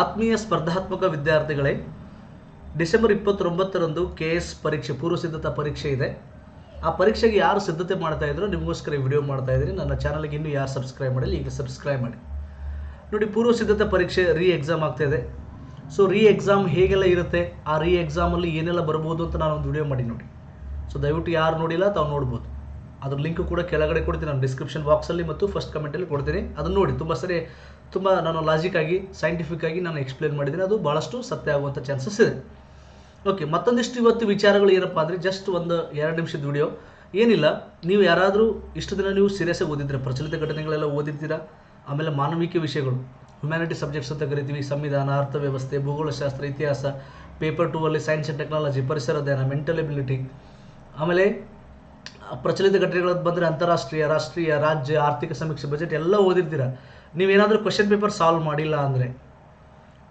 ಆತ್ಮೀಯ ಸ್ಪರ್ಧಾತ್ಮಕ ವಿದ್ಯಾರ್ಥಿಗಳೇ, ಡಿಸೆಂಬರ್ ಇಪ್ಪತ್ತೊಂಬತ್ತರಂದು ಕೆ ಎಸ್ ಪರೀಕ್ಷೆ ಪೂರ್ವ ಸಿದ್ಧತಾ ಪರೀಕ್ಷೆ ಇದೆ. ಆ ಪರೀಕ್ಷೆಗೆ ಯಾರು ಸಿದ್ಧತೆ ಮಾಡ್ತಾ ಇದ್ರು ನಿಮಗೋಸ್ಕರ ವಿಡಿಯೋ ಮಾಡ್ತಾ ಇದ್ದೀನಿ. ನನ್ನ ಚಾನಲ್ಗೆ ಇನ್ನೂ ಯಾರು ಸಬ್ಸ್ಕ್ರೈಬ್ ಮಾಡಿಲ್ಲ, ಈಗ ಸಬ್ಸ್ಕ್ರೈಬ್ ಮಾಡಿ. ನೋಡಿ ಪೂರ್ವ ಸಿದ್ಧತಾ ಪರೀಕ್ಷೆ ರೀ ಎಕ್ಸಾಮ್ ಆಗ್ತಾ ಇದೆ. ಸೊ ರೀ ಎಕ್ಸಾಮ್ ಹೇಗೆಲ್ಲ ಇರುತ್ತೆ? ಆ ರೀ ಎಕ್ಸಾಮಲ್ಲಿ ಏನೆಲ್ಲ ಬರ್ಬೋದು ಅಂತ ನಾನು ಒಂದು ವಿಡಿಯೋ ಮಾಡಿ ನೋಡಿ. ಸೊ, ದಯವಿಟ್ಟು ಯಾರು ನೋಡಿಲ್ಲ ತಾವು ನೋಡ್ಬೋದು. ಅದ್ರ ಲಿಂಕ್ ಕೂಡ ಕೆಳಗಡೆ ಕೊಡ್ತೀನಿ ನಾನು ಡಿಸ್ಕ್ರಿಪ್ಷನ್ ಬಾಕ್ಸಲ್ಲಿ ಮತ್ತು ಫಸ್ಟ್ ಕಮೆಂಟಲ್ಲಿ ಕೊಡ್ತೀನಿ. ಅದನ್ನು ನೋಡಿ, ತುಂಬ ಸರಿ, ತುಂಬ ನಾನು ಲಾಜಿಕ್ ಆಗಿ ಸೈಂಟಿಫಿಕ್ ಆಗಿ ನಾನು ಎಕ್ಸ್ಪ್ಲೇನ್ ಮಾಡಿದ್ದೀನಿ. ಅದು ಭಾಳಷ್ಟು ಸತ್ಯ ಆಗುವಂಥ ಚಾನ್ಸಸ್ ಇದೆ. ಓಕೆ ಮತ್ತೊಂದಿಷ್ಟು ಇವತ್ತು ವಿಚಾರಗಳು ಏನಪ್ಪ ಅಂದರೆ ಜಸ್ಟ್ ಒಂದು ಎರಡು ನಿಮಿಷದ ವಿಡಿಯೋ ಏನಿಲ್ಲ, ನೀವು ಯಾರಾದರೂ ಇಷ್ಟು ದಿನ ನೀವು ಸೀರಿಯಸ್ಸಾಗಿ ಓದಿದ್ರೆ, ಪ್ರಚಲಿತ ಘಟನೆಗಳೆಲ್ಲ ಓದಿರ್ತೀರಾ? ಆಮೇಲೆ ಮಾನವಿಕ ವಿಷಯಗಳು ಹ್ಯುಮ್ಯಾನಿಟಿ ಸಬ್ಜೆಕ್ಟ್ಸ್ ಅಂತ ಕರಿತೀವಿ. ಸಂವಿಧಾನ, ಅರ್ಥವ್ಯವಸ್ಥೆ, ಭೂಗೋಳಶಾಸ್ತ್ರ, ಇತಿಹಾಸ ಪೇಪರ್ ಟೂ ಅಲ್ಲಿ ಸೈನ್ಸ್ ಆ್ಯಂಡ್ ಟೆಕ್ನಾಲಜಿ ಪರಿಸರ ಅಧ್ಯಯನ ಮೆಂಟಲ್ ಎಬಿಲಿಟಿ ಆಮೇಲೆ ಪ್ರಚಲಿತ ಘಟನೆಗಳ ಬಂದರೆ ಅಂತಾರಾಷ್ಟ್ರೀಯ, ರಾಷ್ಟ್ರೀಯ, ರಾಜ್ಯ, ಆರ್ಥಿಕ ಸಮೀಕ್ಷೆ ಬಜೆಟ್ ಎಲ್ಲ ಓದಿರ್ತೀರ. ನೀವೇನಾದರೂ ಕ್ವಶನ್ ಪೇಪರ್ ಸಾಲ್ವ್ ಮಾಡಿಲ್ಲ ಅಂದರೆ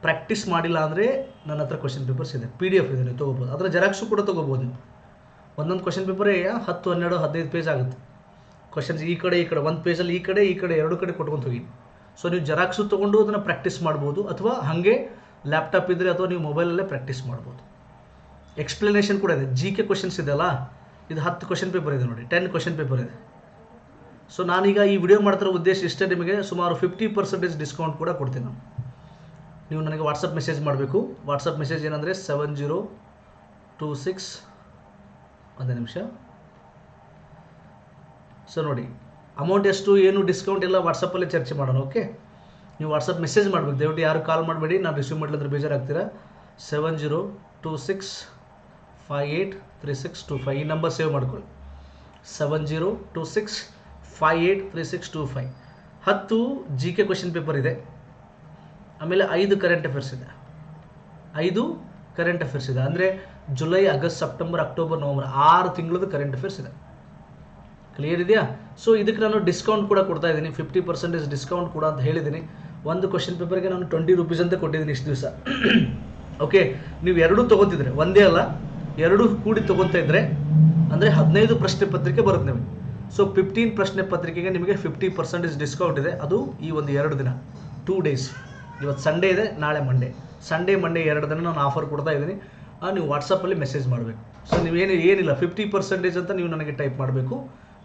ಪ್ರಾಕ್ಟೀಸ್ ಮಾಡಿಲ್ಲ ಅಂದರೆ ನನ್ನ ಹತ್ರ ಕ್ವಶನ್ ಪೇಪರ್ಸ್ ಇದೆ. ಪಿ ಡಿ ಎಫ್ ಇದೆ ನೀವು ತೊಗೋಬೋದು. ಅದರ ಜೆರಾಕ್ಸು ಕೂಡ ತೊಗೋಬೋದು. ನೀವು ಒಂದೊಂದು ಕ್ವಶನ್ ಪೇಪರೇ ಹತ್ತು, ಹನ್ನೆರಡು, ಹದಿನೈದು ಪೇಜ್ ಆಗುತ್ತೆ. ಕ್ವಶನ್ಸ್ ಈ ಕಡೆ ಈ ಕಡೆ, ಒಂದು ಪೇಜಲ್ಲಿ ಈ ಕಡೆ ಈ ಕಡೆ, ಎರಡು ಕಡೆ ಕೊಟ್ಕೊಂಡು ಹೋಗಿ. ಸೊ ನೀವು ಜೆರಾಕ್ಸು ತೊಗೊಂಡು ಅದನ್ನು ಪ್ರಾಕ್ಟೀಸ್ ಮಾಡ್ಬೋದು, ಅಥವಾ ಹಾಗೆ ಲ್ಯಾಪ್ಟಾಪ್ ಇದ್ದರೆ ಅಥವಾ ನೀವು ಮೊಬೈಲಲ್ಲೇ ಪ್ರಾಕ್ಟೀಸ್ ಮಾಡ್ಬೋದು. ಎಕ್ಸ್ಪ್ಲನೇಷನ್ ಕೂಡ ಇದೆ. ಜಿ ಕೆ ಕ್ವಶನ್ಸ್ ಇದೆಯಲ್ಲ ಇದು ಹತ್ತು ಕ್ವಶನ್ ಪೇಪರ್ ಇದೆ ನೋಡಿ ಟೆನ್ ಕ್ವಶನ್ ಪೇಪರ್ ಇದೆ. ಸೊ ನಾನೀಗ ಈ ವಿಡಿಯೋ ಮಾಡ್ತಿರೋ ಉದ್ದೇಶ ಇಷ್ಟೇ ನಿಮಗೆ, ಸುಮಾರು ಫಿಫ್ಟಿ ಪರ್ಸೆಂಟೇಜ್ ಡಿಸ್ಕೌಂಟ್ ಕೂಡ ಕೊಡ್ತೀನಿ ನಾನು. ನೀವು ನನಗೆ ವಾಟ್ಸಪ್ ಮೆಸೇಜ್ ಮಾಡಬೇಕು. ವಾಟ್ಸಪ್ ಮೆಸೇಜ್ ಏನಂದರೆ ಸೆವೆನ್ ಜೀರೋ ಟೂ ಸಿಕ್ಸ್ ಒಂದೇ ನಿಮಿಷ. ಸೊ ನೋಡಿ ಅಮೌಂಟ್ ಎಷ್ಟು, ಏನು ಡಿಸ್ಕೌಂಟ್ ಎಲ್ಲ ವಾಟ್ಸಪ್ಪಲ್ಲೇ ಚರ್ಚೆ ಮಾಡೋಣ ಓಕೆ ನೀವು ವಾಟ್ಸಪ್ ಮೆಸೇಜ್ ಮಾಡಬೇಕು. ದಯವಿಟ್ಟು ಯಾರು ಕಾಲ್ ಮಾಡಬೇಡಿ, ನಾನು ರಿಸೀವ್ ಮಾಡಲಿಲ್ಲ ಬೇಜಾರಾಗ್ತೀರಾ? Seven zero two six five eight three six two five ಈ ನಂಬರ್ ಸೇವ್ ಮಾಡ್ಕೊಳ್ಳಿ. Seven zero two six five eight three six two five ಹತ್ತು ಜಿ ಕೆ ಕ್ವೆಶನ್ ಪೇಪರ್ ಇದೆ. ಆಮೇಲೆ ಐದು ಕರೆಂಟ್ ಅಫೇರ್ಸ್ ಇದೆ. ಐದು ಕರೆಂಟ್ ಅಫೇರ್ಸ್ ಇದೆ. ಅಂದರೆ July, August, September, October, November ಆರು ತಿಂಗಳದ್ದು ಕರೆಂಟ್ ಅಫೇರ್ಸ್ ಇದೆ. ಕ್ಲಿಯರ್ ಇದೆಯಾ? ಸೊ ಇದಕ್ಕೆ ನಾನು ಡಿಸ್ಕೌಂಟ್ ಕೂಡ ಕೊಡ್ತಾ ಇದ್ದೀನಿ. ಫಿಫ್ಟಿ ಪರ್ಸೆಂಟೇಜ್ ಡಿಸ್ಕೌಂಟ್ ಕೂಡ ಅಂತ ಹೇಳಿದ್ದೀನಿ. ಒಂದು ಕ್ವಶನ್ ಪೇಪರ್ಗೆ ನಾನು ಟ್ವೆಂಟಿ ರುಪೀಸ್ ಅಂತ ಕೊಟ್ಟಿದ್ದೀನಿ ಇಷ್ಟು ದಿವಸ. ಓಕೆ ನೀವು ಎರಡೂ ತೊಗೋತಿದ್ರೆ, ಒಂದೇ ಅಲ್ಲ? ಎರಡೂ ಕೂಡಿ ತಗೋತಾ ಇದ್ರೆ, ಅಂದರೆ ಹದಿನೈದು ಪ್ರಶ್ನೆ ಪತ್ರಿಕೆ ಬರುತ್ತೆ ನಿಮಗೆ. ಸೊ ಫಿಫ್ಟೀನ್ ಪ್ರಶ್ನೆ ಪತ್ರಿಕೆಗೆ ನಿಮಗೆ ಫಿಫ್ಟಿ ಪರ್ಸೆಂಟೇಜ್ ಡಿಸ್ಕೌಂಟ್ ಇದೆ. ಅದು ಈ ಒಂದು ಎರಡು ದಿನ ಟೂ ಡೇಸ್ ಇವತ್ತು ಸಂಡೇ ಇದೆ, ನಾಳೆ ಮಂಡೇ ಸಂಡೇ ಮಂಡೇ ಎರಡು ದಿನ ನಾನು ಆಫರ್ ಕೊಡ್ತಾ ಇದ್ದೀನಿ. ನೀವು ವಾಟ್ಸಪ್ಪಲ್ಲಿ ಮೆಸೇಜ್ ಮಾಡಬೇಕು. ಸೊ ನೀವೇನು ಏನಿಲ್ಲ ಫಿಫ್ಟಿ ಪರ್ಸೆಂಟೇಜ್ ಅಂತ ನೀವು ನನಗೆ ಟೈಪ್ ಮಾಡಬೇಕು.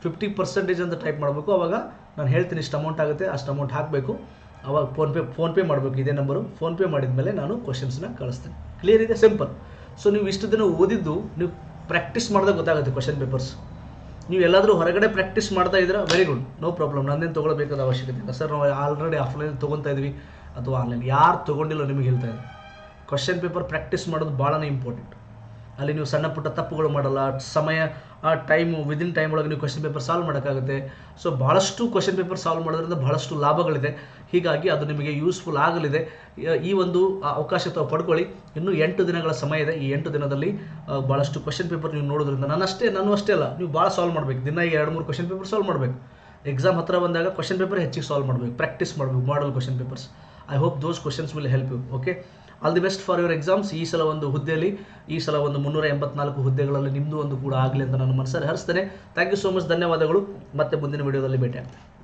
ಫಿಫ್ಟಿ ಪರ್ಸೆಂಟೇಜ್ ಅಂತ ಟೈಪ್ ಮಾಡಬೇಕು. ಅವಾಗ ನಾನು ಹೇಳ್ತೀನಿ ಇಷ್ಟು ಅಮೌಂಟ್ ಆಗುತ್ತೆ, ಅಷ್ಟು ಅಮೌಂಟ್ ಹಾಕಬೇಕು. ಅವಾಗ ಫೋನ್ಪೇ ಫೋನ್ಪೇ ಮಾಡಬೇಕು. ಇದೇ ನಂಬರು ಫೋನ್ಪೇ ಮಾಡಿದ ಮೇಲೆ ನಾನು ಕ್ವಶನ್ಸ್ನ ಕಳಿಸ್ತೀನಿ. ಕ್ಲಿಯರ್ ಇದೆ? ಸಿಂಪಲ್ ಸೊ ನೀವು ಇಷ್ಟು ದಿನ ಓದಿದ್ದು, ನೀವು ಪ್ರಾಕ್ಟೀಸ್ ಮಾಡಿದಾಗ ಗೊತ್ತಾಗುತ್ತೆ ಕ್ವಶನ್ ಪೇಪರ್ಸ್ ನೀವು ಎಲ್ಲಾದರೂ ಹೊರಗಡೆ ಪ್ರಾಕ್ಟೀಸ್ ಮಾಡ್ತಾ ಇದ್ರೆ ವೆರಿ ಗುಡ್ ನೋ ಪ್ರಾಬ್ಲಮ್ ನಂದೇನು ತೊಗೊಳ್ಬೇಕಾದ ಅವಶ್ಯಕತೆ ಇಲ್ಲ. ಸರ್ ನಾವು ಆಲ್ರೆಡಿ ಆಫ್ಲೈನ್ ತೊಗೊತಾ ಇದ್ವಿ ಅಥವಾ ಆನ್ಲೈನ್ ಯಾರು ತೊಗೊಂಡಿಲ್ಲ, ನಿಮಗೆ ಹೇಳ್ತಾ ಇದ್ದೀನಿ. ಕ್ವಶನ್ ಪೇಪರ್ ಪ್ರಾಕ್ಟೀಸ್ ಮಾಡೋದು ಭಾಳನೇ ಇಂಪಾರ್ಟೆಂಟ್ ಅಲ್ಲಿ ನೀವು ಸಣ್ಣ ಪುಟ್ಟ ತಪ್ಪುಗಳು ಮಾಡಲ್ಲ. ಸಮಯ, ಆ ಟೈಮು ವಿದಿನ್ ಟೈಮ್ ಒಳಗೆ ನೀವು ಕ್ವಶನ್ ಪೇಪರ್ ಸಾಲ್ವ್ ಮಾಡೋಕ್ಕಾಗುತ್ತೆ. ಸೊ ಭಾಳಷ್ಟು ಕ್ವಶನ್ ಪೇಪರ್ ಸಾಲ್ವ್ ಮಾಡೋದ್ರಿಂದ ಭಾಳಷ್ಟು ಲಾಭಗಳಿದೆ. ಹೀಗಾಗಿ ಅದು ನಿಮಗೆ ಯೂಸ್ಫುಲ್ ಆಗಲಿದೆ. ಈ ಒಂದು ಅವಕಾಶ ತಾವು ಪಡ್ಕೊಳ್ಳಿ. ಇನ್ನೂ ಎಂಟು ದಿನಗಳ ಸಮಯ ಇದೆ. ಈ ಎಂಟು ದಿನದಲ್ಲಿ ಭಾಳಷ್ಟು ಕ್ವಶನ್ ಪೇಪರ್ ನೀವು ನೋಡೋದ್ರಿಂದ ಅಷ್ಟೇ, ನಾನು ಅಷ್ಟೇ ಅಲ್ಲ. ನೀವು ಭಾಳ ಸಾಲ್ವ್ ಮಾಡಬೇಕು. ದಿನ ಎರಡು, ಮೂರು ಕ್ವಶನ್ ಪೇಪರ್ ಸಾಲ್ವ್ ಮಾಡಬೇಕು. ಎಕ್ಸಾಮ್ ಹತ್ರ ಬಂದಾಗ ಕ್ವಶನ್ ಪೇಪರ್ ಹೆಚ್ಚಿಗೆ ಸಾಲ್ವ್ ಮಾಡಬೇಕು. ಪ್ರಾಕ್ಟೀಸ್ ಮಾಡಬೇಕು model question papers I hope those questions will help you okay all the best for your exams ಈ ಸಲ ಒಂದು ಹುದ್ದೆಯಲ್ಲಿ, ಈ ಸಲ ಒಂದು ಮುನ್ನೂರ ಎಂಬತ್ನಾಲ್ಕು ಹುದ್ದೆಗಳಲ್ಲಿ ನಿಮ್ಮದು ಒಂದು ಕೂಡ ಆಗಲಿ ಅಂತ ನಾನು ಮನಸ್ಸಲ್ಲಿ ಹರಿಸ್ತೇನೆ. ಥ್ಯಾಂಕ್ ಯು ಸೋ ಮಚ್ ಧನ್ಯವಾದಗಳು. ಮತ್ತೆ ಮುಂದಿನ ವಿಡಿಯೋದಲ್ಲಿ ಭೇಟಿ ಆಗ್ತೇನೆ.